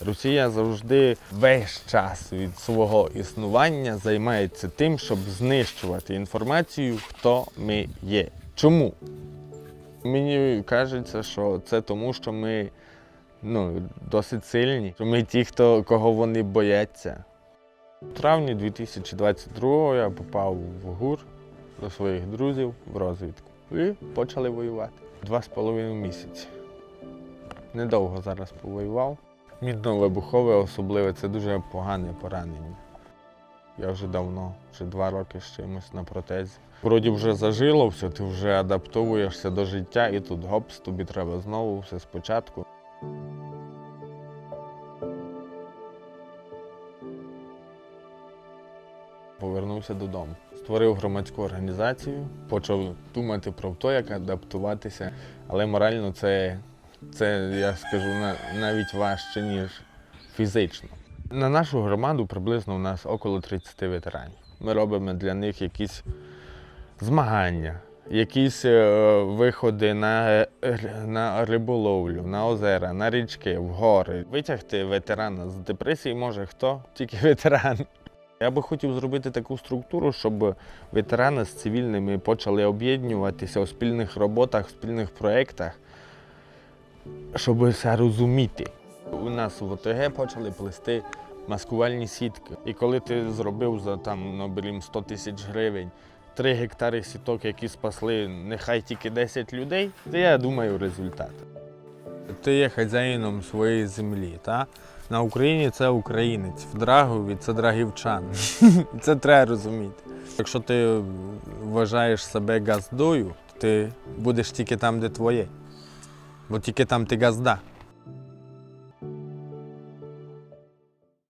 Росія завжди весь час від свого існування займається тим, щоб знищувати інформацію, хто ми є. Чому? Мені кажеться, що це тому, що ми ну, досить сильні, що ми ті, хто, кого вони бояться. У травні 2022-го я попав в ГУР до своїх друзів в розвідку і почали воювати. Два з половиною місяці. Недовго зараз повоював. Мідно-вибухове особливе це дуже погане поранення. Я вже давно, вже два роки з чимось на протезі. Вроді вже зажило все, ти вже адаптовуєшся до життя і тут гопс, тобі треба знову все спочатку. Повернувся додому. Створив громадську організацію, почав думати про те, як адаптуватися. Але морально це, це я скажу, на- навіть важче, ніж фізично. На нашу громаду приблизно у нас около 30 ветеранів. Ми робимо для них якісь змагання, якісь е, виходи на, на риболовлю, на озера, на річки, в гори. Витягти ветерана з депресії може хто? Тільки ветеран. Я би хотів зробити таку структуру, щоб ветерани з цивільними почали об'єднуватися у спільних роботах, спільних проєктах, щоб все розуміти. У нас в ОТГ почали плести маскувальні сітки. І коли ти зробив за там, ну, берім 100 тисяч гривень, 3 гектари сіток, які спасли нехай тільки 10 людей, то я думаю результат. Ти є хазяїном своєї землі, та? На Україні це українець, в Драгові це драгівчан. Це треба розуміти. Якщо ти вважаєш себе газдою, ти будеш тільки там, де твоє. Бо тільки там ти газда.